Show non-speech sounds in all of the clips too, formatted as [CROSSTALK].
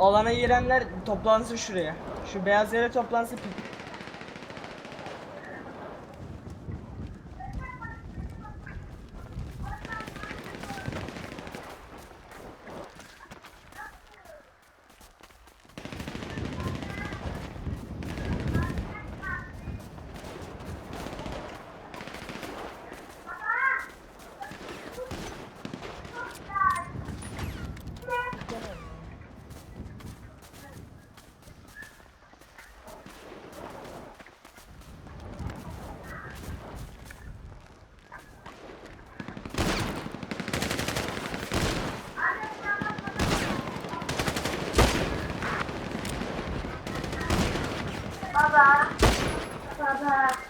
alana girenler toplansın şuraya. Şu beyaz yere toplansın. 爸爸爸爸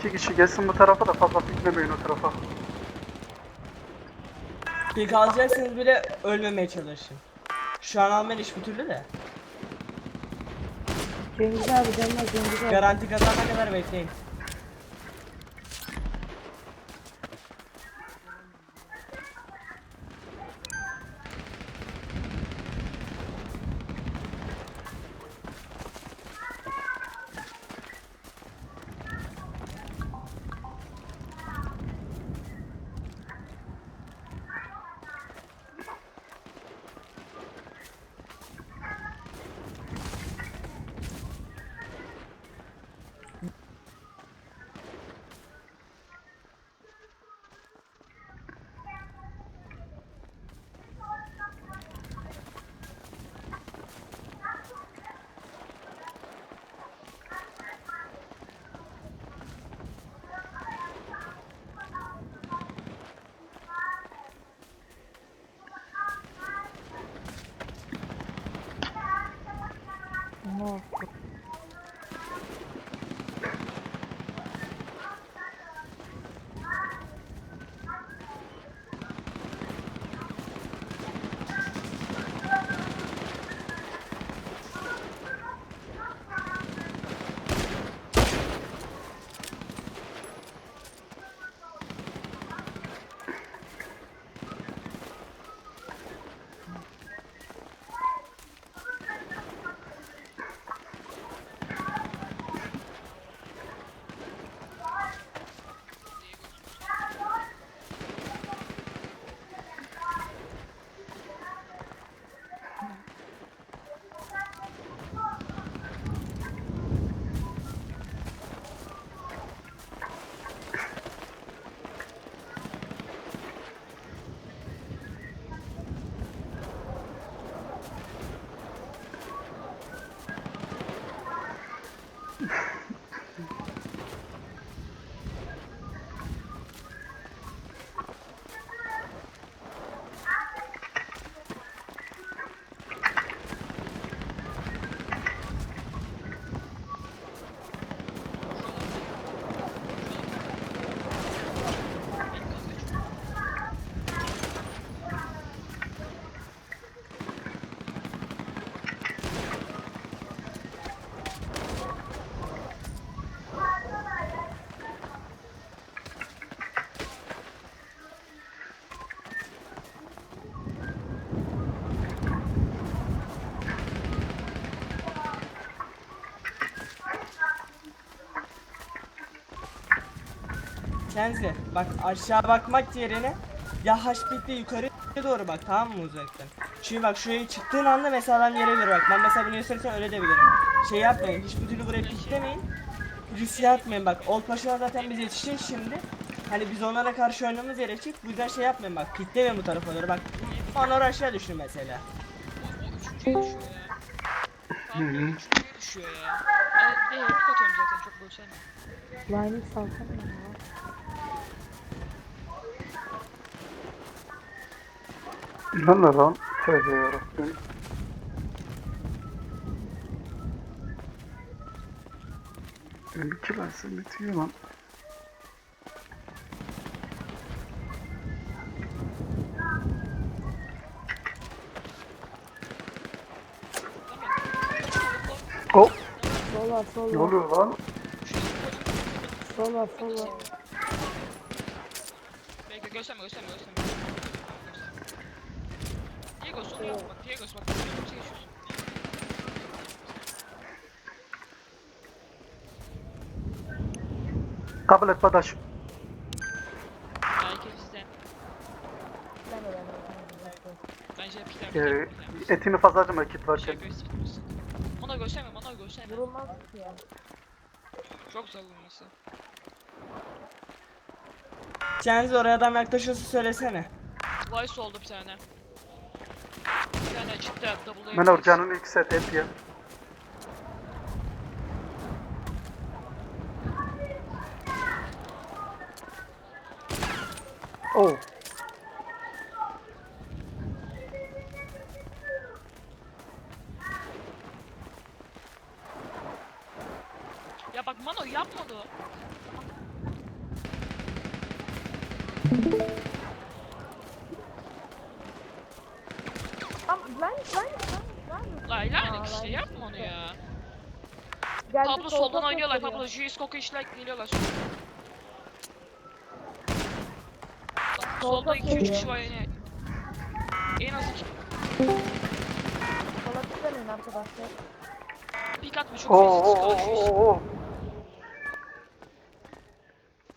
iki kişi gelsin bu tarafa da fazla piklemeyin o tarafa. Pik alacaksınız bile ölmemeye çalışın. Şu an almayın hiçbir türlü de. Cengiz abi dönmez Cengiz abi. Garanti kazanana kadar bekleyin. Aha. Kenzi bak aşağı bakmak yerine ya HP'de yukarı doğru bak tamam mı uzaktan. Çünkü bak şuraya çıktığın anda mesela adam yere verir bak. Ben mesela bunu gösterirken öyle de bilirim. Şey yapmayın hiçbir türlü buraya piklemeyin. Riske atmayın bak. Old Paşa'lar zaten biz yetişeceğiz şimdi. Hani biz onlara karşı oynamamız gerekecek. Bu yüzden şey yapmayın bak. Piklemeyin bu tarafa doğru bak. Onlar aşağı düşün mesela. Üçüncüye düşüyor ya. Ya üçüncüye düşüyor ya. Ben de replik atıyorum zaten çok bölsene. Line'ı salsana ya. Ne lan? Tövbe yarabbim. Ülkelerse bitiyor lan. Hop. Sola sola. Ne oluyor lan? Sola sola. Bekle gösterme gösterme gösterme bak. Diego bak. Kimse geçiyorsun. Kabul et Badaş. Belki bizden. Ben de de, Ee, etini fazla harcama ekip Şey varken. göstermesin. Ona gösterme ona gösterme. Vurulmaz ki ya. Çok zor vurması. Cengiz oraya adam yaklaşıyorsa söylesene. Vice oldu bir tane. Tane çıktı double Menor canın ilk set et ya. Oh. Ya bak Mano yapmadı. Ama ben ben ben ben. La ilerledik Aa, işte ben yapma onu işte. ya. Geldi Pablo solda soldan oynuyorlar. Pablo Juice Coco işler geliyorlar. Solda Solda 2-3 geliyor. kişi var yani. En az 2 Sola tıklayın arkadaşlar. pik atma çok Oo, fazla oo, oo.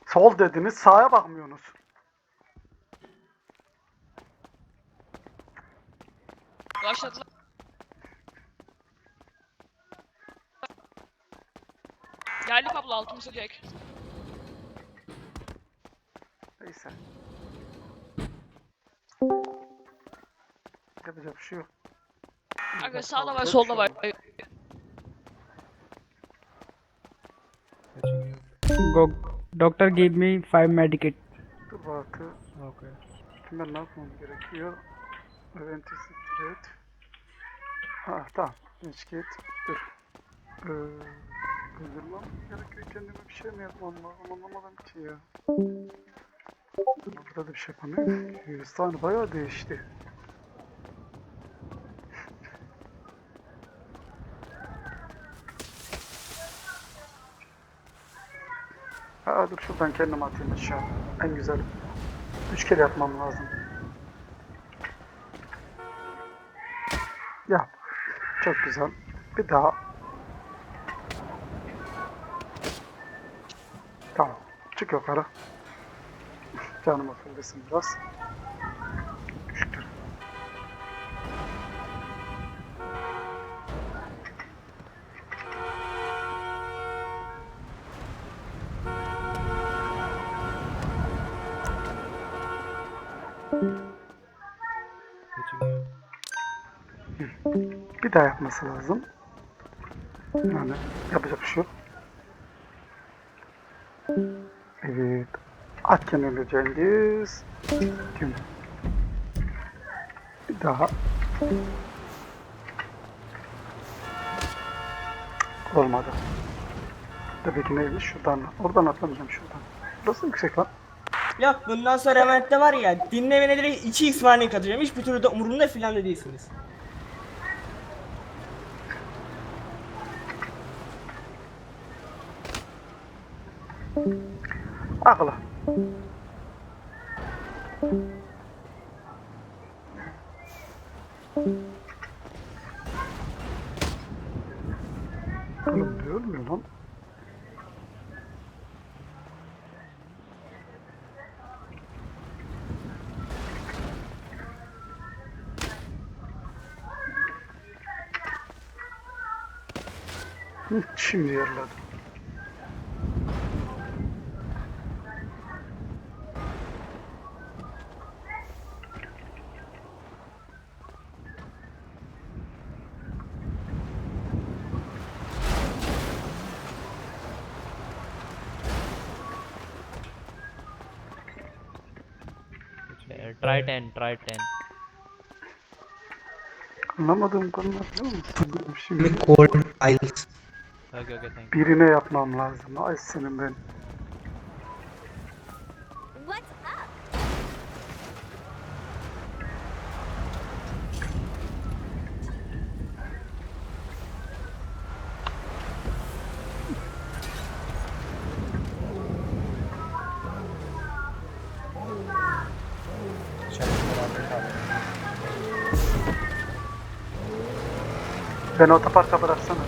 Sol dediniz, sağa bakmıyorsunuz. Başladılar. Geldi Pablo altımıza direkt. Neyse. Yapacak bir şey yok. Aga sağda var Yapacak solda var. şey. Go. Doctor gave me five medikit. Dur bakı. Okay. Şimdi ne yapmam gerekiyor? Ventisitret. Ha tamam. Hiç git. Dur. Ee, öldürmem gerekiyor. Kendime bir şey mi yapmam lazım? Anlamadım ki ya. Burada da bir şey yapamıyorum. Hindistan bayağı değişti. Ha dur şuradan kendim atayım aşağı. En güzel. Üç kere yapmam lazım. Yap. Çok güzel. Bir daha. Tamam. Çık yukarı. Canım affedersin biraz. Düştür. Bir daha yapması lazım. Yani yapacak bir şey yok. At kenarı Cengiz. Kim? Bir daha. Olmadı. Tabii neymiş? Şuradan. Oradan atlamayacağım şuradan. Burası yüksek lan. Yok bundan sonra Ement'te var ya dinlemene direkt 2x warning atacağım. Hiçbir türlü de umurumda filan da değilsiniz. Akla. Ne ölmüyor lan? Şimdi yerledim. Try 10, try 10. Anlamadığım konular biliyor musun? Şimdi cold files. Okay, okay, thank you. Birine yapmam lazım. Ay senin ben. Beni otoparka bıraksana.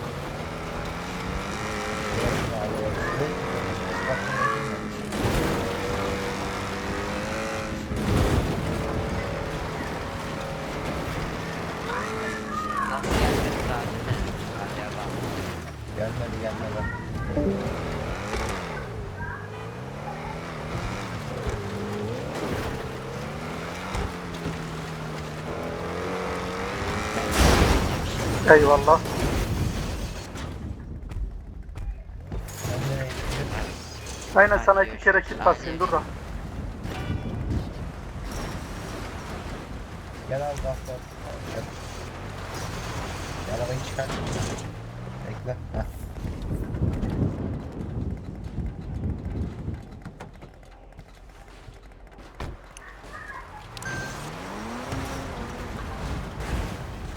Eyvallah. Aynen sana iki kere kit basayım dur da. Gel al bak. Gel. Gel arabayı çıkar. Bekle. Heh.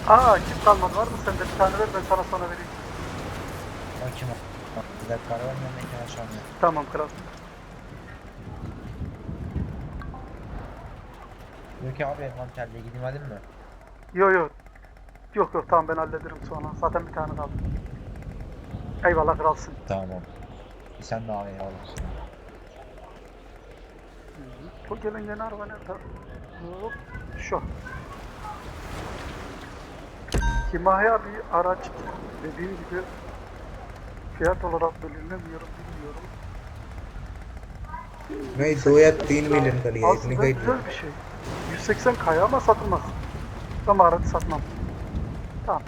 Aa kit kalmadı var mı sende bir tane ver ben sana sonra vereyim. O kim o? Bak, Bir dakika arabanın yanındaki aşağıya. Tamam kral. Diyor ki abi manterliğe gideyim hadi mi? Yo yo. Yok yok tamam ben hallederim sonra. Zaten bir tane kaldı. Eyvallah kralsın. Tamam. Sen de abi eyvallah. Bu gelen yeni araba nerede? Hop. Şu. Kimaya bir araç dediğim gibi fiyat olarak belirlemiyorum bilmiyorum. नहीं दो या तीन million का लिया इतनी Aslında का ही güzel bir şey. 180 kaya ama satılmaz. Ama aracı satmam. Tamam.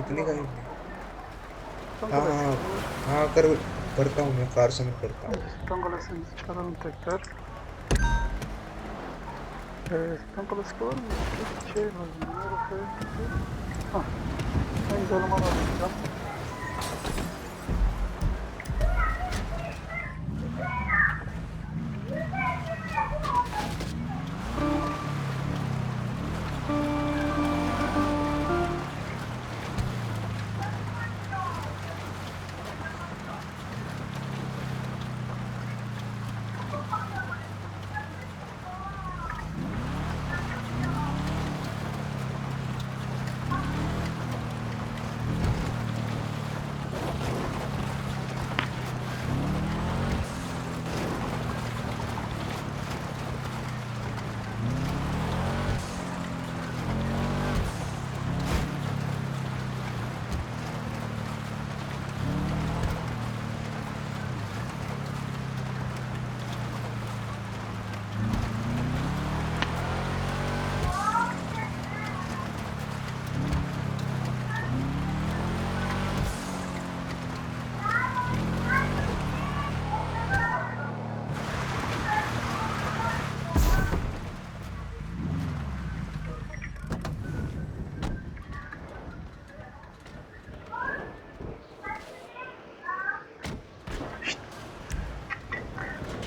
इतनी का ही Son हाँ हाँ हाँ कर करता हूँ मैं कार सबमिट करता हूँ Stangolasını çıkaralım tekrar. Ee, Stangolası var mı? Bir şey lazım. Nerede? Hah. Ben gidelim alacağım.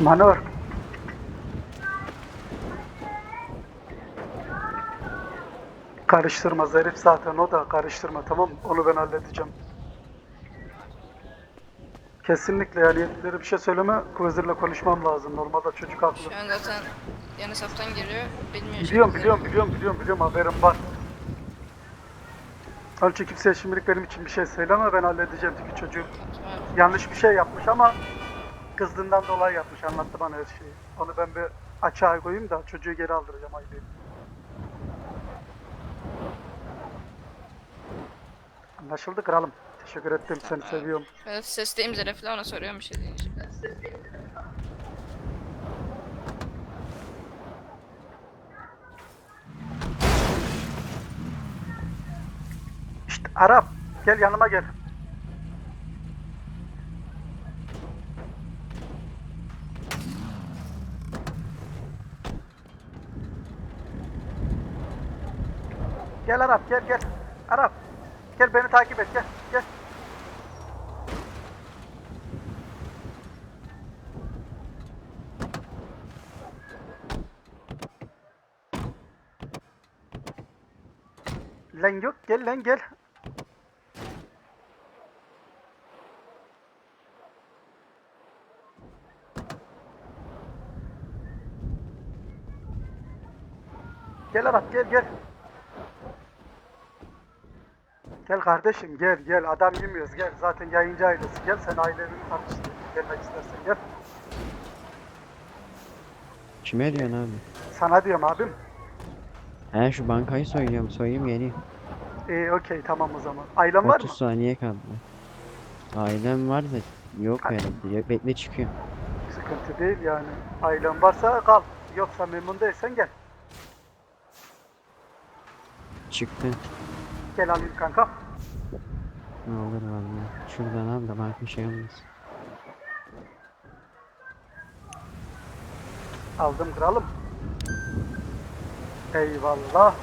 Manor. Karıştırma Zarif zaten o da karıştırma tamam mı? Onu ben halledeceğim. Kesinlikle yani yetkililere bir şey söyleme. Vezirle konuşmam lazım. Normalde çocuk haklı. Şu an zaten yan hesaptan geliyor. Bilmiyor. Biliyorum biliyorum biliyorum biliyorum biliyorum haberim var. Onun için kimseye şimdilik benim için bir şey söyleme ben halledeceğim çünkü çocuk Tamam. yanlış bir şey yapmış ama kızdığından dolayı yapmış anlattı bana her şeyi. Onu ben bir açığa koyayım da çocuğu geri aldıracağım haydi. Anlaşıldı kralım. Teşekkür ettim seni seviyorum. Evet sesteyim Zeref'le ona soruyorum bir şey diyeceğim. İşte Arap gel yanıma gel. Gel Arap gel gel. Arap. gel beni takip et gel gel. Lan yok gel lan gel. Gel Arap gel gel. Gel kardeşim gel gel adam yemiyoruz gel zaten yayıncı ailesi gel sen ailelerini tanıştır gelmek istersen gel. Kime diyorsun abi? Sana diyorum abim. He şu bankayı soyuyorum. Soyayım geleyim. İyi okey tamam o zaman. Ailen var 30 mı? saniye kaldı. Ailem var da yok herhalde. Yok, Bekle çıkıyor. Sıkıntı değil yani. Ailen varsa kal. Yoksa memnun değilsen gel. Çıktı. Gel alayım kanka. Ne olur vallahi. Şuradan al da banka şey olmasın. Aldım kralım. Eyvallah.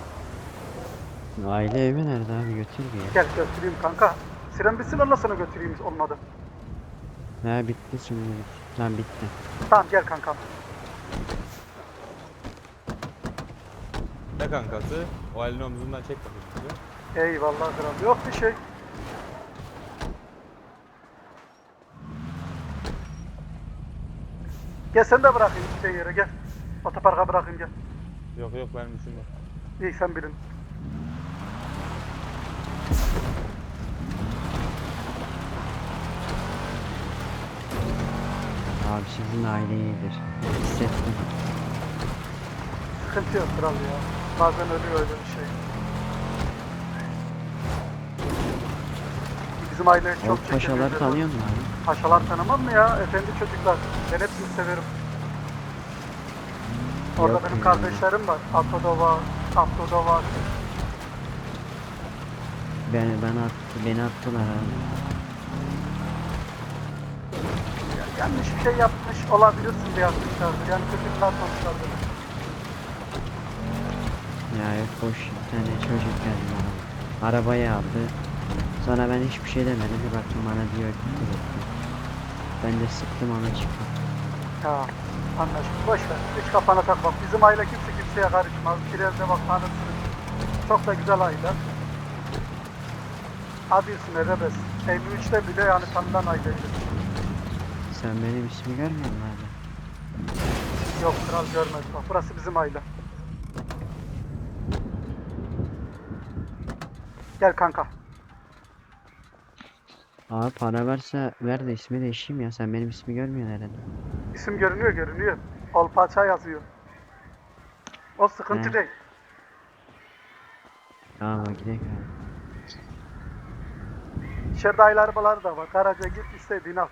Aile evi nerede abi götür bir ya. Gel götüreyim kanka. Siren bitsin ondan sonra götüreyim olmadı. Ha bitti şimdi. Tamam bitti. Tamam gel kankam. Ne kankası? O elini omzundan çek bakayım. Eyvallah kral. Yok bir şey. Gel sen de bırakayım şey yere gel. Otoparka bırakayım gel. Yok yok benim işim yok. İyi sen bilin. Abi sizin aile iyidir. Hissettim. Sıkıntı yok kral ya. Bazen oluyor öyle aile çok O çekirdeğidir. paşaları tanıyor musun abi? Paşalar tanımam mı ya? Efendi çocuklar. Ben hepsini severim. Orada Yok benim ya. kardeşlerim var. Atoda var, Abdo'da var. Beni, ben attı, beni attılar abi. Yanlış bir şey yapmış olabilirsin diye yapmışlardır. Yani kötü bir atmamışlardır. Ya yok boş bir tane çocuk geldi bana. Arabayı aldı. Sonra ben hiçbir şey demedim. Bir baktım bana diyor ki "Dur." Ben de sıktım ona çıktım. Ya anlaşıldı. Boş ver. Hiç kafana takma. Bizim aile kimse kimseye karışmaz. Kirazda bak tanırsın. Çok da güzel aile. Adı üstüne rebes. 53'te bile yani tanınan aileydi. Sen benim ismi görmüyor musun abi? Yok kral görmez. Bak burası bizim aile. Gel kanka. Abi para verse ver de ismi değişeyim ya. Sen benim ismi görmüyorsun herhalde. İsim görünüyor görünüyor. Olpaça yazıyor. O sıkıntı He. değil. Tamam gidelim abi. İçeride arabaları da var. Garaja git istediğini al.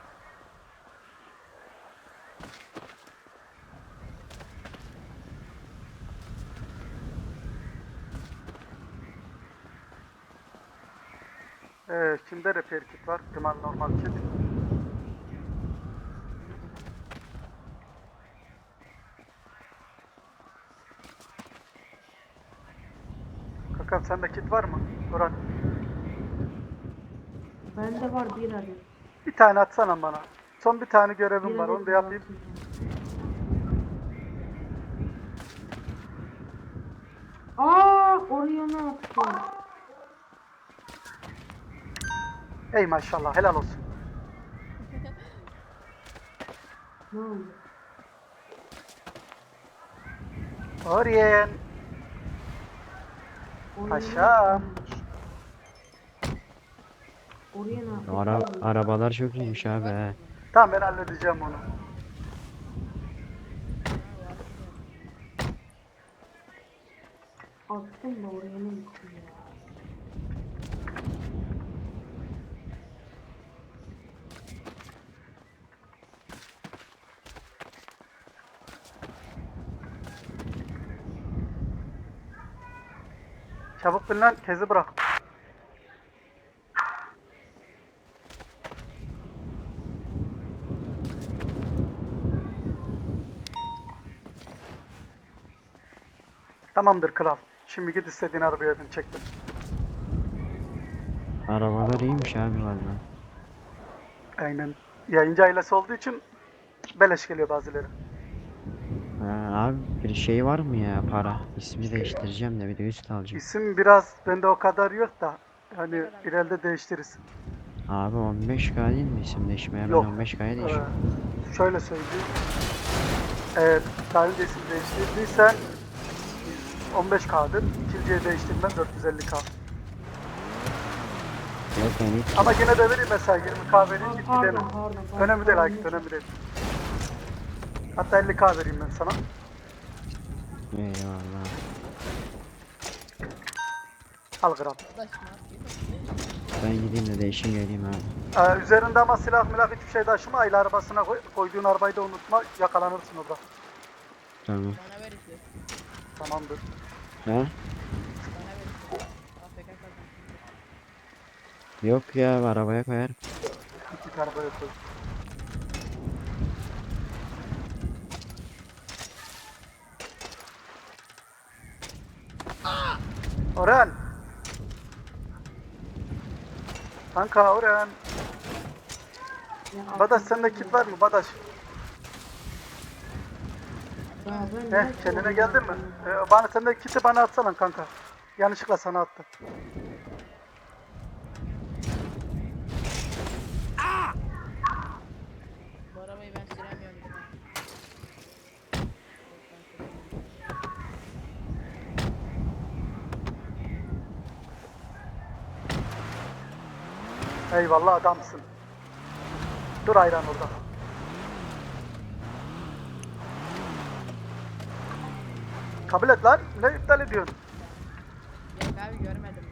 Ee, kimde repair kit var? Duman normal kit. Kankam sende kit var mı? Duran. Bende var bir adet. Bir tane atsana bana. Son bir tane görevim Bir var. Onu da yapayım. Aa, oraya ne yaptın? Ey maşallah helal olsun. Ne oldu? Orien. Paşam. yaptın? Ara arabalar çok iyiymiş abi he. Tamam ben halledeceğim onu. Attım da oraya ne yaptın lan kezi bırak. Tamamdır kral. Şimdi git istediğin arabaya bin çektim. Arabalar iyiymiş abi valla. Aynen. Yayıncı ailesi olduğu için beleş geliyor bazıları. Ha, abi bir şey var mı ya para? İsmi değiştireceğim de bir de üst alacağım. İsim biraz bende o kadar yok da hani ileride değiştiririz. Abi 15k değil mi isim değişmeye? Ben Yok. 15k'ya değişiyorum. Ee, şöyle söyleyeyim. Eğer daha önce isim değiştirdiysen 15K'dır. İkinciye değiştirmen 450K. Yok yani hiç Ama yine de vereyim mesela 20K vereyim git Pardon, gidelim. pardon, pardon. Önemli değil Aykut önemli değil. Hatta 50K vereyim ben sana. Eyvallah. Al gram. Ben gideyim de değişim geleyim abi. Ee, üzerinde ama silah milah hiçbir şey taşıma. Aile arabasına koy. Koyduğun arabayı da unutma. Yakalanırsın orada. Tamam. Bana ver işte. Tamamdır. Ha? Bana ver işte. AFK kaldım. Yok ya arabaya koyarım. Git arabaya koy. Orhan. Kanka Orhan. Badaş sende kit var mı Badaş? Heh kendine geldin mi? Ee, bana sende kiti bana atsana kanka. Yanlışlıkla sana attı. Bu arabayı ben süremiyorum. değil mi? Eyvallah adamsın. Dur ayran orada. Kabul et lan. Ne iptal ediyorsun? Yok abi görmedim.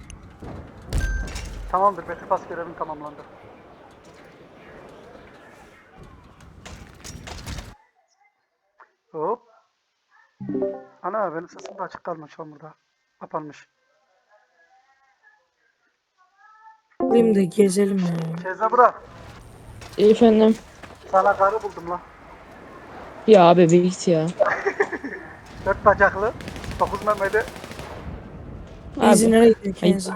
Tamamdır. Betül pas görevin tamamlandı. Hop. Ana benim sesim de açık kalmış lan burada. Kapanmış. Alayım da gezelim ya. Keza bırak. Efendim. Sana karı buldum lan. Ya abi bir git ya. [LAUGHS] Dört bacaklı. Dokuz memeli. Abi. nereye gidiyor?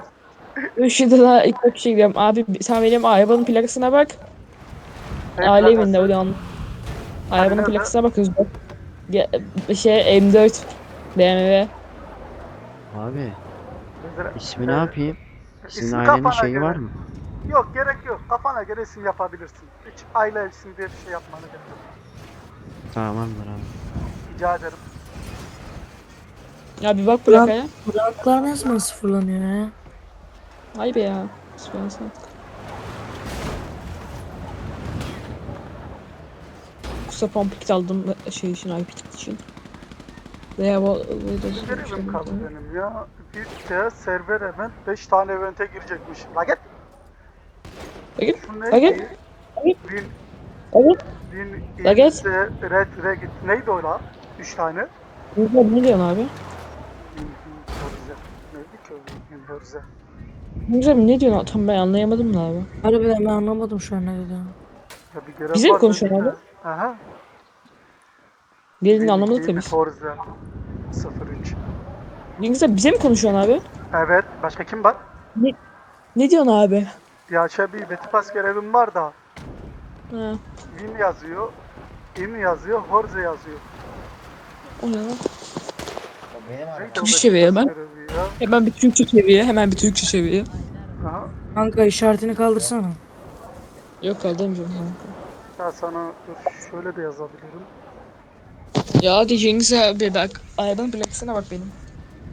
Üşüdü daha ilk bir şey gidiyorum. Abi sen benim arabanın plakasına bak. Ne Aile plakası? evinde ulan. Arabanın nerede? plakasına bakıyoruz bak. Ya, şey M4 BMW. Abi Mesela- ismi ne Ee, yapayım? Sizin ismi ailenin şeyi göre. var mı? Yok gerek yok. Kafana göre isim yapabilirsin. Hiç aile isim diye bir şey yapmana gerek yok. Tamamdır abi. Rica ederim. Ya bir bak plakaya. Kulaklar ne zaman sıfırlanıyor ya? Ay be ya. Sıfırlasana. Kısa pompik aldım şey için IP için. Veya bu Bir görevim kaldı benim ya. Bir de server event 5 tane evente girecekmiş. La git. La git. La git. Bin, La git. bin, La git. Red, regit. Neydi o la? 3 tane. Ne ne diyorsun abi? Ki o? Hörze. Ne diyorsun? Tam ben anlayamadım da abi. Harbiden ben anlamadım şu an ne dediğini. Ya bir görev Bize mi dedi abi? Aha. Dediğini anlamadık da biz. Forza 03. Ne güzel bize mi konuşuyorsun abi? Evet. Başka kim var? Ne diyorsun abi? Ya şey bir Betipas görevim var da. Ha, Win yazıyor. In yazıyor. Horze yazıyor. o ne lan? Türkçe Betipas çeviriyor ben. görevi ya? Hemen bir Türkçe çeviriyor. Hemen bir Türkçe çeviriyor. Aha. Kanka işaretini kaldırsana. Yok kaldırmayacağım. Ya sana dur şöyle de yazabilirim. Ya diyeceğiniz abi bak. Arabanın plakasına bak benim.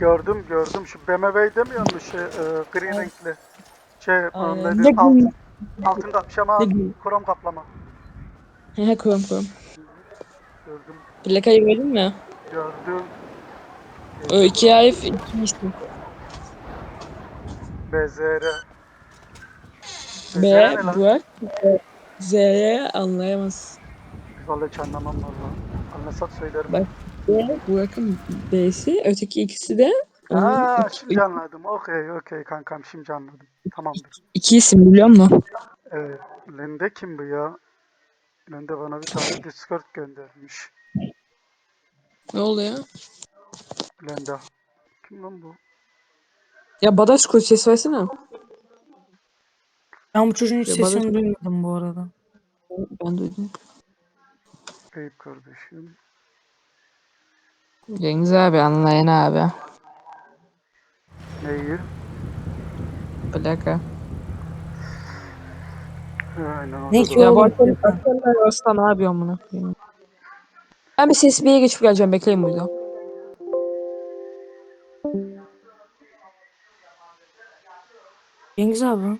Gördüm gördüm. Şu BMW demiyor mu şey e, gri renkli? Şey e, Aynen. Ne Altın, altın kapmış ama Ne gri? krom kaplama. He koyalım koyalım. Gördüm Plakayı verdin mi? gördüm. O iki ay iki isim. BZR. B? Burak. Z'ye anlayamaz. Vallahi hiç anlamam valla. Anlasak söylerim. Bak. B, Burak'ın B'si. Öteki ikisi de Ha iki, şimdi anladım. Okey okey kankam şimdi anladım. Tamamdır. iki isim biliyor musun? Evet. Lende kim bu ya? Lende bana bir tane Discord göndermiş. Ne oluyor? Lende. Kim lan bu? Ya Badaş koç ses versene. Ben bu çocuğun hiç Ya bana- sesini duymadım bu arada. Ben duydum. Eyüp kardeşim. Cengiz abi anlayın abi. Neyi? Plaka. Aynen. Ne ki Ya bu arasında ne yapıyor amına koyayım? Ben bir ses bir yere geçip geleceğim bekleyin burada. Cengiz abi.